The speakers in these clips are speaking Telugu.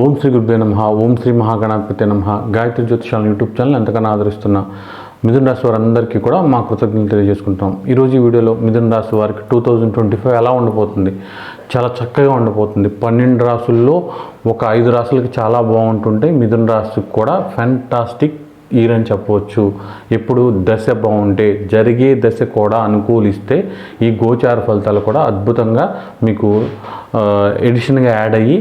ఓం శ్రీ గురుదే నమ ఓం శ్రీ మహాగణాధిపతి నమ. గాయత్రి జ్యోతిషాల యూట్యూబ్ ఛానల్ ఎంతగానో ఆదరిస్తున్న మిథున రాశి వారందరికీ కూడా మా కృతజ్ఞతలు తెలియజేసుకుంటాం. ఈరోజు ఈ వీడియోలో మిథున రాశి వారికి టూ థౌజండ్ ట్వంటీ ఫైవ్ ఎలా ఉండబోతుంది చాలా చక్కగా ఉండబోతుంది పన్నెండు రాసుల్లో ఒక ఐదు రాసులకి చాలా బాగుంటుంటే మిథున రాశికి కూడా ఫ్యాంటాస్టిక్ ఇయర్ అని చెప్పవచ్చు. ఎప్పుడు దశ బాగుంటే జరిగే దశ కూడా అనుకూలిస్తే ఈ గోచార ఫలితాలు కూడా అద్భుతంగా మీకు ఎడిషన్గా యాడ్ అయ్యి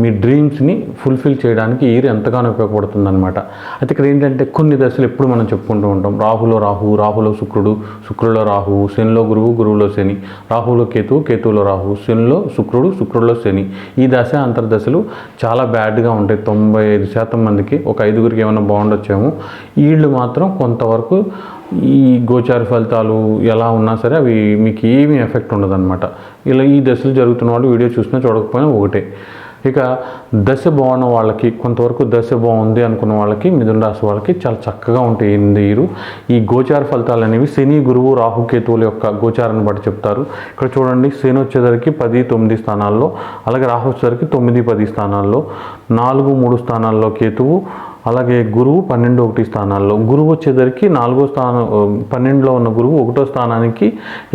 మీ డ్రీమ్స్ని ఫుల్ఫిల్ చేయడానికి ఇయర్ ఎంతగానో ఉపయోగపడుతుంది అనమాట అయితే ఇక్కడ ఏంటంటే కొన్ని దశలు ఎప్పుడు మనం చెప్పుకుంటూ ఉంటాం. రాహులో రాహు రాహులో శుక్రుడు శుక్రులో రాహు శనిలో గురువు గురువులో శని. రాహులో కేతువు కేతువులో రాహు శనిలో శుక్రుడు శుక్రుడిలో శని. ఈ దశ అంతర్దశలు చాలా బ్యాడ్గా ఉంటాయి. తొంభై ఐదు శాతం మందికి ఒక ఐదుగురికి ఏమైనా బాగుండొచ్చేమో. వీళ్ళు మాత్రం కొంతవరకు ఈ గోచార ఫలితాలు ఎలా ఉన్నా సరే అవి మీకు ఏమీ ఎఫెక్ట్ ఉండదన్నమాట. ఇలా ఈ దశలు జరుగుతున్న వాళ్ళు వీడియో చూసినా చూడకపోయినా ఒకటే. ఇక దశ బాగున్న వాళ్ళకి కొంతవరకు దశ బాగుంది అనుకున్న వాళ్ళకి మిథున రాశి వాళ్ళకి చాలా చక్కగా ఉంటాయి ఈ ఈ గోచార ఫలితాలు అనేవి శని గురువు రాహుకేతువుల యొక్క గోచారాన్ని బట్టి చెప్తారు. ఇక్కడ చూడండి శని వచ్చేసరికి పది తొమ్మిది స్థానాల్లో అలాగే రాహు వచ్చేసరికి తొమ్మిది పది స్థానాల్లో నాలుగు మూడు స్థానాల్లో కేతువు అలాగే గురువు పన్నెండు ఒకటి స్థానాల్లో. గురువు వచ్చేసరికి నాలుగో స్థానం పన్నెండులో ఉన్న గురువు ఒకటో స్థానానికి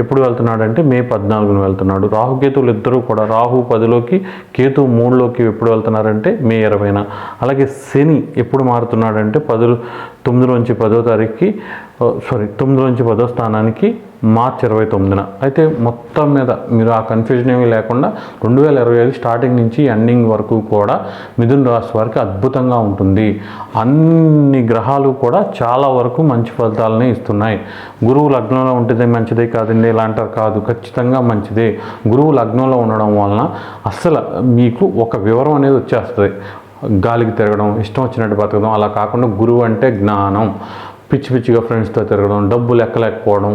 ఎప్పుడు వెళ్తున్నాడంటే మే పద్నాలుగున వెళ్తున్నాడు. రాహుకేతువులు ఇద్దరూ కూడా రాహు పదిలోకి కేతు మూడులోకి ఎప్పుడు వెళ్తున్నారంటే మే ఇరవైన. అలాగే శని ఎప్పుడు మారుతున్నాడంటే పదు తొమ్మిది నుంచి పదో తారీఖుకి సారీ తొమ్మిది నుంచి పదో స్థానానికి మార్చ్ ఇరవై తొమ్మిదిన. అయితే మొత్తం మీద మీరు ఆ కన్ఫ్యూజన్ ఏమీ లేకుండా రెండు వేల ఇరవై ఐదు స్టార్టింగ్ నుంచి ఎండింగ్ వరకు కూడా మిథున్ రాశి వారికి అద్భుతంగా ఉంటుంది. అన్ని గ్రహాలు కూడా చాలా వరకు మంచి ఫలితాలనే ఇస్తున్నాయి. గురువు లగ్నంలో ఉంటేదే మంచిదే కాదండి ఇలా అంటారు కాదు. ఖచ్చితంగా మంచిదే. గురువు లగ్నంలో ఉండడం వలన అస్సలు మీకు ఒక వివరం అనేది వచ్చేస్తుంది. గాలికి తిరగడం ఇష్టం వచ్చినట్టు బతకడం అలా కాకుండా గురువు అంటే జ్ఞానం. పిచ్చి పిచ్చిగా ఫ్రెండ్స్తో తిరగడం డబ్బు లెక్కలేకపోవడం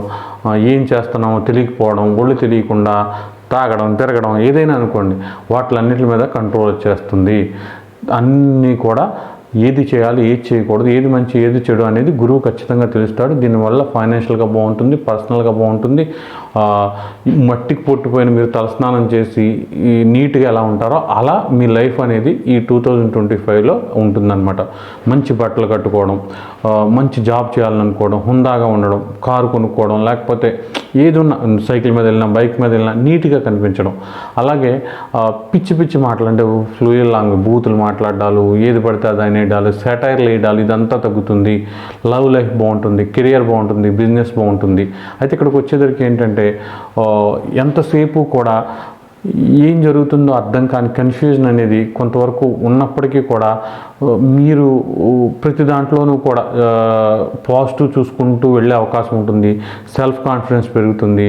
ఏం చేస్తున్నామో తెలియకపోవడం ఒళ్ళు తెలియకుండా తాగడం తిరగడం ఏదైనా అనుకోండి వాటిలన్నిటి మీద కంట్రోల్ వచ్చేస్తుంది. అన్నీ కూడా ఏది చేయాలి ఏది చేయకూడదు ఏది మంచి ఏది చెడు అనేది గురువు ఖచ్చితంగా తెలుస్తాడు. దీనివల్ల ఫైనాన్షియల్గా బాగుంటుంది పర్సనల్గా బాగుంటుంది. మట్టికి పొట్టిపోయిన మీరు తలస్నానం చేసి ఈ నీట్గా ఎలా ఉంటారో అలా మీ లైఫ్ అనేది ఈ టూ థౌజండ్ ట్వంటీ ఫైవ్లో ఉంటుందన్నమాట. మంచి బట్టలు కట్టుకోవడం మంచి జాబ్ చేయాలనుకోవడం హుందాగా ఉండడం కారు కొనుక్కోవడం లేకపోతే ఏది ఉన్న సైకిల్ మీద వెళ్ళినా బైక్ మీద వెళ్ళినా నీట్గా కనిపించడం. అలాగే పిచ్చి పిచ్చి మాటలు అంటే ఫ్లూయల్ లాంగ్ బూతులు మాట్లాడాలు ఏది పడితే అది అనేడాలు సెటైర్లు వేయడాలు ఇదంతా తగ్గుతుంది. లవ్ లైఫ్ బాగుంటుంది కెరియర్ బాగుంటుంది బిజినెస్ బాగుంటుంది. అయితే ఇక్కడికి వచ్చేసరికి ఏంటంటే ఎంతసేపు కూడా ఏం జరుగుతుందో అర్థం కాని కన్ఫ్యూజన్ అనేది కొంతవరకు ఉన్నప్పటికీ కూడా మీరు ప్రతి దాంట్లోనూ కూడా పాజిటివ్ చూసుకుంటూ వెళ్ళే అవకాశం ఉంటుంది సెల్ఫ్ కాన్ఫిడెన్స్ పెరుగుతుంది.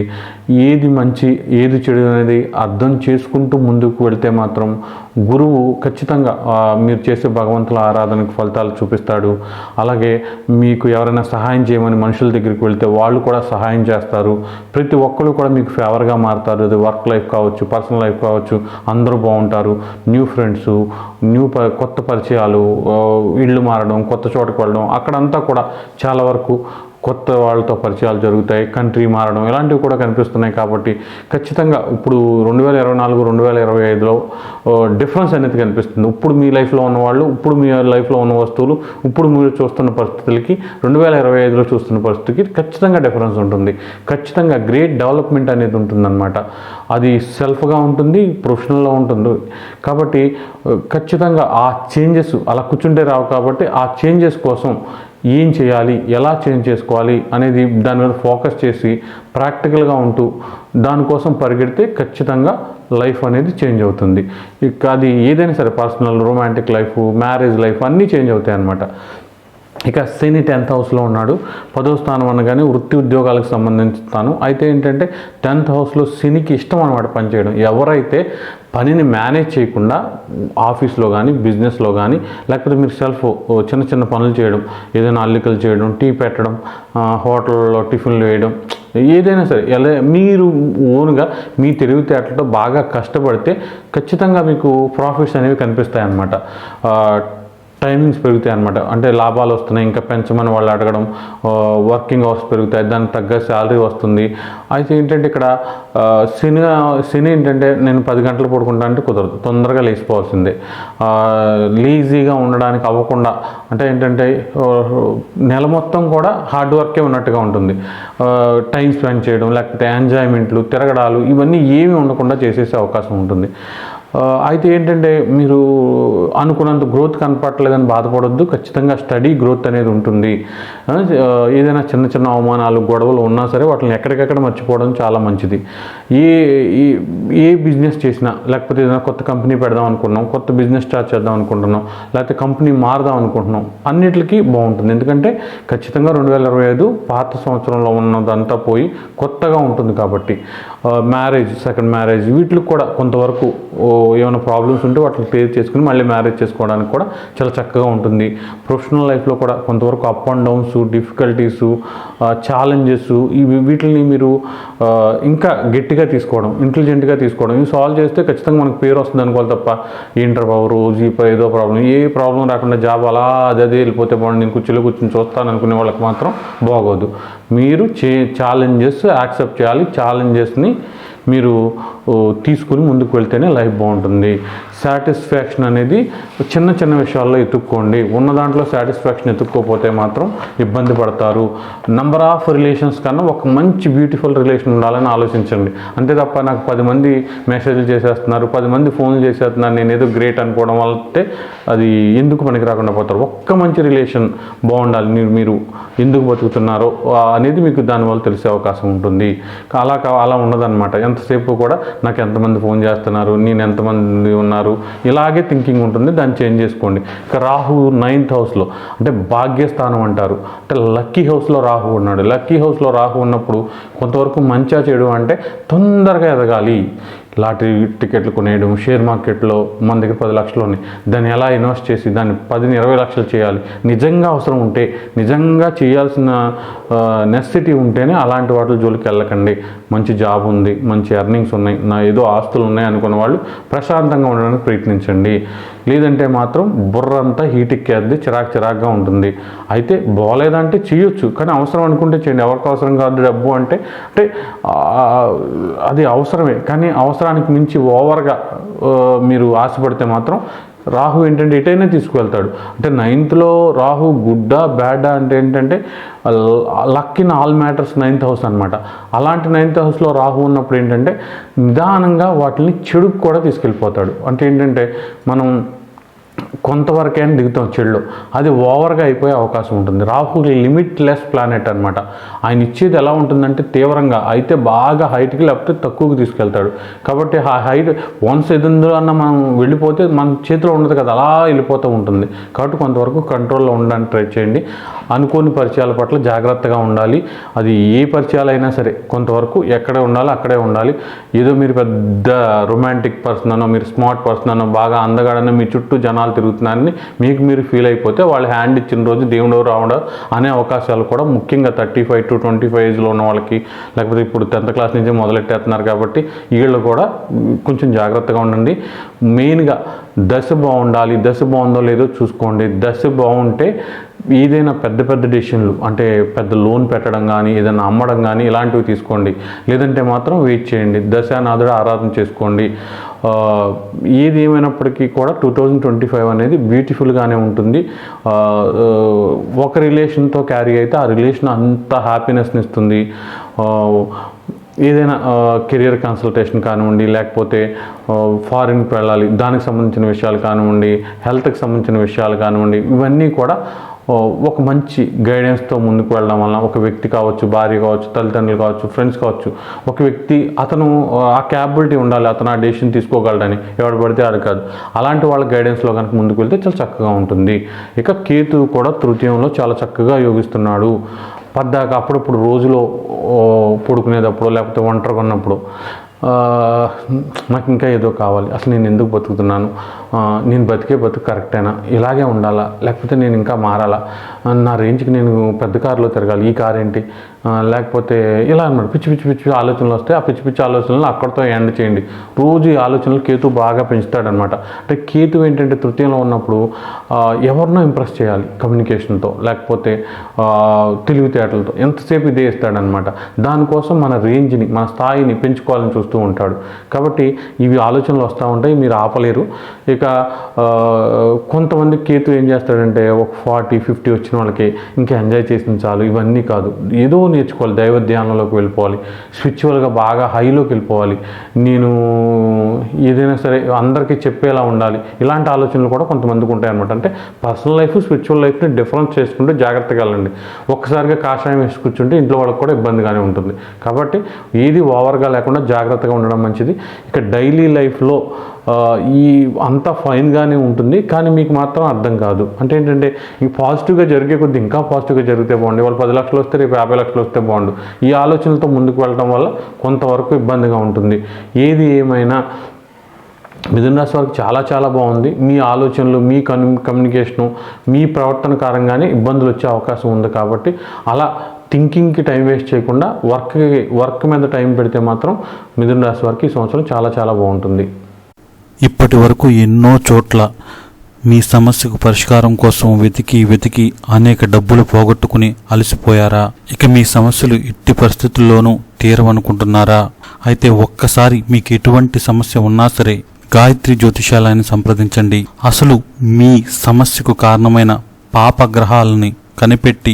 ఏది మంచి ఏది చెడు అనేది అర్థం చేసుకుంటూ ముందుకు వెళ్తే మాత్రం గురువు ఖచ్చితంగా మీరు చేసే భగవంతుల ఆరాధనకు ఫలితాలు చూపిస్తాడు. అలాగే మీకు ఎవరైనా సహాయం చేయమని మనుషుల దగ్గరికి వెళ్తే వాళ్ళు కూడా సహాయం చేస్తారు. ప్రతి ఒక్కరు కూడా మీకు ఫేవర్గా మారుతారు. అది వర్క్ లైఫ్ కావచ్చు పర్సనల్ లైఫ్ కావచ్చు అందరూ బాగుంటారు. న్యూ ఫ్రెండ్స్ న్యూ ప కొత్త పరిచయాలు ఇళ్ళు మారడం కొత్త చోటకు వెళ్ళడం అక్కడంతా కూడా చాలా వరకు కొత్త వాళ్ళతో పరిచయాలు జరుగుతాయి కంట్రీ మారడం ఇలాంటివి కూడా కనిపిస్తున్నాయి కాబట్టి ఖచ్చితంగా ఇప్పుడు రెండు వేల ఇరవై నాలుగు రెండు వేల ఇరవై ఐదులో డిఫరెన్స్ అనేది కనిపిస్తుంది. ఇప్పుడు మీ లైఫ్లో ఉన్న వాళ్ళు ఇప్పుడు మీ లైఫ్లో ఉన్న వస్తువులు ఇప్పుడు మీరు చూస్తున్న పరిస్థితులకి రెండు వేల ఇరవై ఐదులో చూస్తున్న పరిస్థితికి ఖచ్చితంగా డిఫరెన్స్ ఉంటుంది. ఖచ్చితంగా గ్రేట్ డెవలప్మెంట్ అనేది ఉంటుందన్నమాట. అది సెల్ఫ్గా ఉంటుంది ప్రొఫెషనల్లో ఉంటుంది. కాబట్టి ఖచ్చితంగా ఆ చేంజెస్ అలా కూర్చుంటే రావు కాబట్టి ఆ చేంజెస్ కోసం ఏం చేయాలి ఎలా చేంజ్ చేసుకోవాలి అనేది దాని మీద ఫోకస్ చేసి ప్రాక్టికల్గా ఉంటూ దానికోసం పరిగెడితే ఖచ్చితంగా లైఫ్ అనేది చేంజ్ అవుతుంది. ఇక అది ఏదైనా సరే personal romantic life marriage life అన్నీ చేంజ్ అవుతాయి అన్నమాట. ఇక శని టెన్త్ హౌస్లో ఉన్నాడు. పదో స్థానం అనగానే వృత్తి ఉద్యోగాలకు సంబంధించి స్థానం. అయితే ఏంటంటే టెన్త్ హౌస్లో శనికి ఇష్టం అనమాట పనిచేయడం. ఎవరైతే పనిని మేనేజ్ చేయకుండా ఆఫీస్లో కానీ బిజినెస్లో కానీ లేకపోతే మీరు సెల్ఫ్ చిన్న చిన్న పనులు చేయడం ఏదైనా అల్లికలు చేయడం టీ పెట్టడం హోటల్లో టిఫిన్లు వేయడం ఏదైనా సరే ఎలా మీరు ఓన్గా మీ తెలివితేటలతో బాగా కష్టపడితే ఖచ్చితంగా మీకు ప్రాఫిట్స్ అనేవి కనిపిస్తాయి అన్నమాట టైమింగ్స్ పెరుగుతాయి అనమాట అంటే లాభాలు వస్తున్నాయి ఇంకా పెంచమని వాళ్ళు అడగడం వర్కింగ్ అవర్స్ పెరుగుతాయి దానికి తగ్గ శాలరీ వస్తుంది. అయితే ఏంటంటే ఇక్కడ ఆ, శని శని ఏంటంటే నేను పది గంటలు పడుకుంటా అంటే కుదరదు తొందరగా లేచిపోవాల్సిందే. లీజీగా ఉండడానికి అవ్వకుండా అంటే ఏంటంటే నెల మొత్తం కూడా హార్డ్ వర్కే ఉన్నట్టుగా ఉంటుంది. టైం స్పెండ్ చేయడం లేకపోతే ఎంజాయ్మెంట్లు తిరగడాలు ఇవన్నీ ఏమీ ఉండకుండా చేసేసే అవకాశం ఉంటుంది. అయితే ఏంటంటే మీరు అనుకున్నంత గ్రోత్ కనపడలేదని బాధపడొద్దు. ఖచ్చితంగా స్టడీ గ్రోత్ అనేది ఉంటుంది. ఏదైనా చిన్న చిన్న అవమానాలు గొడవలు ఉన్నా సరే వాటిని ఎక్కడికెక్కడ మర్చిపోవడం చాలా మంచిది. ఏ ఏ- ఏ బిజినెస్ చేసినా లేకపోతే ఏదైనా కొత్త కంపెనీ పెడదాం అనుకుంటున్నాం కొత్త బిజినెస్ స్టార్ట్ చేద్దాం అనుకుంటున్నాం లేకపోతే కంపెనీ మారదాం అనుకుంటున్నాం అన్నిటికీ బాగుంటుంది. ఎందుకంటే ఖచ్చితంగా రెండు వేల ఇరవై ఐదు పాత సంవత్సరంలో ఉన్నదంతా పోయి కొత్తగా ఉంటుంది కాబట్టి. మ్యారేజ్ సెకండ్ మ్యారేజ్ వీటికి కూడా కొంతవరకు ఓ, ఏమైనా ప్రాబ్లమ్స్ ఉంటే వాటిని క్లియర్ చేసుకుని మళ్ళీ మ్యారేజ్ చేసుకోవడానికి కూడా చాలా చక్కగా ఉంటుంది. ప్రొఫెషనల్ లైఫ్లో కూడా కొంతవరకు up and downs difficulties challenges ఇవి వీటిని మీరు ఇంకా గట్టిగా తీసుకోవడం ఇంటెలిజెంట్గా తీసుకోవడం ఇవి సాల్వ్ చేస్తే ఖచ్చితంగా మనకు పేరు వస్తుంది అనుకోవాలి తప్ప ఏంటర్ బాబు రోజు ఈ ఏదో ప్రాబ్లం ఏ ప్రాబ్లం రాకుండా జాబ్ అలా అదే అదే వెళ్ళిపోతే బాగుంది నేను కూర్చోలో కూర్చొని చూస్తాను అనుకునే వాళ్ళకి మాత్రం బాగోదు. మీరు చే ఛాలెంజెస్ యాక్సెప్ట్ చేయాలి ఛాలెంజెస్ని మీరు తీసుకుని ముందుకు వెళ్తేనే లైఫ్ బాగుంటుంది. సాటిస్ఫాక్షన్ అనేది చిన్న చిన్న విషయాల్లో ఎత్తుక్కోండి. ఉన్న దాంట్లో సాటిస్ఫాక్షన్ ఎత్తుక్కోపోతే మాత్రం ఇబ్బంది పడతారు. నంబర్ ఆఫ్ రిలేషన్స్ కన్నా ఒక మంచి బ్యూటిఫుల్ రిలేషన్ ఉండాలని ఆలోచించండి. అంతే తప్ప నాకు పది మంది మెసేజ్లు చేసేస్తున్నారు పది మంది ఫోన్లు చేసేస్తున్నారు నేను ఏదో గ్రేట్ అనుకోవడం వల్ల అది ఎందుకు పనికి రాకుండా పోతారు? ఒక్క మంచి రిలేషన్ బాగుండాలి మీరు మీరు ఎందుకు బతుకుతున్నారో అనేది మీకు దానివల్ల తెలిసే అవకాశం ఉంటుంది. అలా కా- అలా ఉండదన్నమాట ఎంతసేపు కూడా నాకు ఎంతమంది ఫోన్ చేస్తున్నారు నేను ఎంతమంది ఉన్నారు ఇలాగే థింకింగ్ ఉంటుంది దాన్ని చేంజ్ చేసుకోండి. ఇక రాహు నైన్త్ హౌస్లో అంటే భాగ్యస్థానం అంటారు. అంటే లక్కీ హౌస్లో రాహు ఉన్నాడు. లక్కీ హౌస్లో రాహు ఉన్నప్పుడు కొంతవరకు మంచిగా చెడు అంటే తొందరగా ఎదగాలి. లాటరీ టికెట్లు కొనేయడం షేర్ మార్కెట్లో మన దగ్గర పది లక్షలు ఉన్నాయి. దాన్ని ఎలా ఇన్వెస్ట్ చేసి దాన్ని పదిని ఇరవై లక్షలు చేయాలి? నిజంగా అవసరం ఉంటే నిజంగా చేయాల్సిన నెసిటీ ఉంటేనే అలాంటి వాటి జోలికి వెళ్ళకండి. మంచి జాబ్ ఉంది మంచి ఎర్నింగ్స్ ఉన్నాయి నా ఏదో ఆస్తులు ఉన్నాయి అనుకున్న వాళ్ళు ప్రశాంతంగా ఉండడానికి ప్రయత్నించండి. లేదంటే మాత్రం బుర్ర అంతా హీట్ ఎక్కేది చిరాకు చిరాకుగా ఉంటుంది. అయితే బాగాలేదంటే చేయొచ్చు కానీ అవసరం అనుకుంటే చేయండి. ఎవరికి అవసరం కాదు డబ్బు అంటే అంటే అది అవసరమే. కానీ అవసరానికి మించి ఓవర్గా మీరు ఆశపడితే మాత్రం రాహు ఏంటంటే ఎటైనా తీసుకువెళ్తాడు. అంటే నైన్త్లో రాహు గుడ్డ బ్యాడ్ అంటే ఏంటంటే luck in all matters ninth house అనమాట అలాంటి నైన్త్ హౌస్లో రాహు ఉన్నప్పుడు ఏంటంటే నిదానంగా వాటిని చెడుకు కూడా తీసుకెళ్ళిపోతాడు. అంటే ఏంటంటే మనం కొంతవరకైనా దిగుతాం చెడులో అది ఓవర్గా అయిపోయే అవకాశం ఉంటుంది. రాహుకి లిమిట్ లెస్ ప్లానెట్ అనమాట ఆయన ఇచ్చేది ఎలా ఉంటుందంటే తీవ్రంగా. అయితే బాగా హైట్కి లేకపోతే తక్కువకి తీసుకెళ్తాడు. కాబట్టి ఆ హైట్ వన్స్ ఎదుందో అన్న మనం వెళ్ళిపోతే మన చేతిలో ఉండదు కదా. అలా వెళ్ళిపోతూ ఉంటుంది. కాబట్టి కొంతవరకు కంట్రోల్లో ఉండడానికి ట్రై చేయండి. అనుకోని పరిచయాల పట్ల జాగ్రత్తగా ఉండాలి. అది ఏ పరిచయాలైనా సరే కొంతవరకు ఎక్కడే ఉండాలో అక్కడే ఉండాలి. ఏదో మీరు పెద్ద రొమాంటిక్ పర్సన్ అనో మీరు స్మార్ట్ పర్సన్ అనో బాగా అందగాడనో మీ చుట్టూ జనాలు తిరుగుతున్నారని మీకు మీరు ఫీల్ అయిపోతే వాళ్ళు హ్యాండ్ ఇచ్చిన రోజు దేవుడు రావడం అనే అవకాశాలు కూడా ముఖ్యంగా thirty five to twenty five ఏజ్లో ఉన్న వాళ్ళకి లేకపోతే ఇప్పుడు టెన్త్ క్లాస్ నుంచి మొదలెట్టేస్తున్నారు కాబట్టి వీళ్ళు కూడా కొంచెం జాగ్రత్తగా ఉండండి. మెయిన్గా దశ బాగుండాలి దశ బాగుందో లేదో చూసుకోండి. దశ బాగుంటే ఏదైనా పెద్ద పెద్ద డెసిషన్లు అంటే పెద్ద లోన్ పెట్టడం కానీ ఏదైనా అమ్మడం కానీ ఇలాంటివి తీసుకోండి. లేదంటే మాత్రం వెయిట్ చేయండి. దశానాథుడు ఆరాధన చేసుకోండి. ఏది ఏమైనప్పటికీ కూడా టూ థౌజండ్ ట్వంటీ ఫైవ్ అనేది బ్యూటిఫుల్గానే ఉంటుంది ఒక రిలేషన్తో క్యారీ అయితే ఆ రిలేషన్ అంత హ్యాపీనెస్ని ఇస్తుంది. ఏదైనా కెరియర్ కన్సల్టేషన్ కానివ్వండి లేకపోతే ఫారిన్కి వెళ్ళాలి దానికి సంబంధించిన విషయాలు కానివ్వండి హెల్త్కి సంబంధించిన విషయాలు కానివ్వండి ఇవన్నీ కూడా ఒక మంచి గైడెన్స్తో ముందుకు వెళ్ళడం వలన ఒక వ్యక్తి కావచ్చు భార్య కావచ్చు తల్లిదండ్రులు కావచ్చు ఫ్రెండ్స్ కావచ్చు ఒక వ్యక్తి అతను ఆ క్యాపబిలిటీ ఉండాలి అతను ఆ డెసిషన్ తీసుకోగలడని. ఎవరు పడితే ఆడు కాదు. అలాంటి వాళ్ళ గైడెన్స్లో కనుక ముందుకు వెళ్తే చాలా చక్కగా ఉంటుంది. ఇక కేతు కూడా తృతీయంలో చాలా చక్కగా యోగిస్తున్నాడు. పద్దాక అప్పుడప్పుడు రోజులో పడుకునేటప్పుడు లేకపోతే ఒంటరిగా ఉన్నప్పుడు నాకు ఇంకా ఏదో కావాలి. అసలు నేను ఎందుకు బతుకుతున్నాను? నేను బతికే బతుకు కరెక్టేనా? ఇలాగే ఉండాలా? లేకపోతే నేను ఇంకా మారాలా? నా రేంజ్కి నేను పెద్ద కారులో తిరగాలి. ఈ కార్ ఏంటి? లేకపోతే ఇలా అన్నమాట. పిచ్చి పిచ్చి పిచ్చి ఆలోచనలు వస్తాయి. ఆ పిచ్చి పిచ్చి ఆలోచనలు అక్కడితో ఎండ్ చేయండి. రోజు ఈ ఆలోచనలు కేతు బాగా పెంచుతాడనమాట అంటే కేతు ఏంటంటే తృతీయంలో ఉన్నప్పుడు ఎవరినో ఇంప్రెస్ చేయాలి కమ్యూనికేషన్తో. లేకపోతే తెలివితేటలతో. ఎంతసేపు ఇదే ఇస్తాడనమాట దానికోసం మన రేంజ్ని మన స్థాయిని పెంచుకోవాలని చూస్తాం ఉంటాడు. కాబట్టి ఇవి ఆలోచనలు వస్తూ ఉంటాయి మీరు ఆపలేరు. ఇక కొంతమంది కేతు ఏం చేస్తాడంటే ఒక ఫార్టీ ఫిఫ్టీ వచ్చిన వాళ్ళకి ఇంకా ఎంజాయ్ చేసింది చాలు ఇవన్నీ కాదు. ఏదో నేర్చుకోవాలి దైవ ధ్యానంలోకి వెళ్ళిపోవాలి స్పిరిచువల్గా బాగా హైలోకి వెళ్ళిపోవాలి. నేను ఏదైనా సరే అందరికీ చెప్పేలా ఉండాలి. ఇలాంటి ఆలోచనలు కూడా కొంతమందికి ఉంటాయి అనమాట అంటే పర్సనల్ లైఫ్ స్పిరిచువల్ లైఫ్ని డిఫరెన్స్ చేసుకుంటే జాగ్రత్తగా వెళ్ళండి. ఒక్కసారిగా కాషాయం వేసి కూర్చుంటే ఇంట్లో వాళ్ళకి కూడా ఇబ్బందిగానే ఉంటుంది. కాబట్టి ఏది ఓవర్గా లేకుండా జాగ్రత్తగా ఉండడం మంచిది. ఇక డైలీ లైఫ్లో ఈ అంతా ఫైన్గానే ఉంటుంది కానీ మీకు మాత్రం అర్థం కాదు. అంటే ఏంటంటే ఈ పాజిటివ్గా జరిగే కొద్ది ఇంకా పాజిటివ్గా జరిగితే బాగుండు. వాళ్ళు పది లక్షలు వస్తే రేపు యాభై లక్షలు వస్తే బాగుండు. ఈ ఆలోచనలతో ముందుకు వెళ్ళడం వల్ల కొంతవరకు ఇబ్బందిగా ఉంటుంది. ఏది ఏమైనా మిథున రాశి వారికి చాలా చాలా బాగుంది. మీ ఆలోచనలు మీ కమ్యూ కమ్యూనికేషను మీ ప్రవర్తన కారంగానే ఇబ్బందులు వచ్చే అవకాశం ఉంది కాబట్టి అలా థింకింగ్కి టైం వేస్ట్ చేయకుండా వర్క్కి వర్క్ మీద టైం పెడితే మాత్రం మిథున రాశి వారికి ఈ సంవత్సరం చాలా చాలా బాగుంటుంది. ఇప్పటి వరకు ఎన్నో చోట్ల మీ సమస్యకు పరిష్కారం కోసం వెతికి వెతికి అనేక డబ్బులు పోగొట్టుకుని అలసిపోయారా? ఇక మీ సమస్యలు ఎట్టి పరిస్థితుల్లోనూ తీరవనుకుంటున్నారా? అయితే ఒక్కసారి మీకు ఎటువంటి సమస్య ఉన్నా సరే గాయత్రి జ్యోతిషాలయాన్ని సంప్రదించండి. అసలు మీ సమస్యకు కారణమైన పాపగ్రహాలని కనిపెట్టి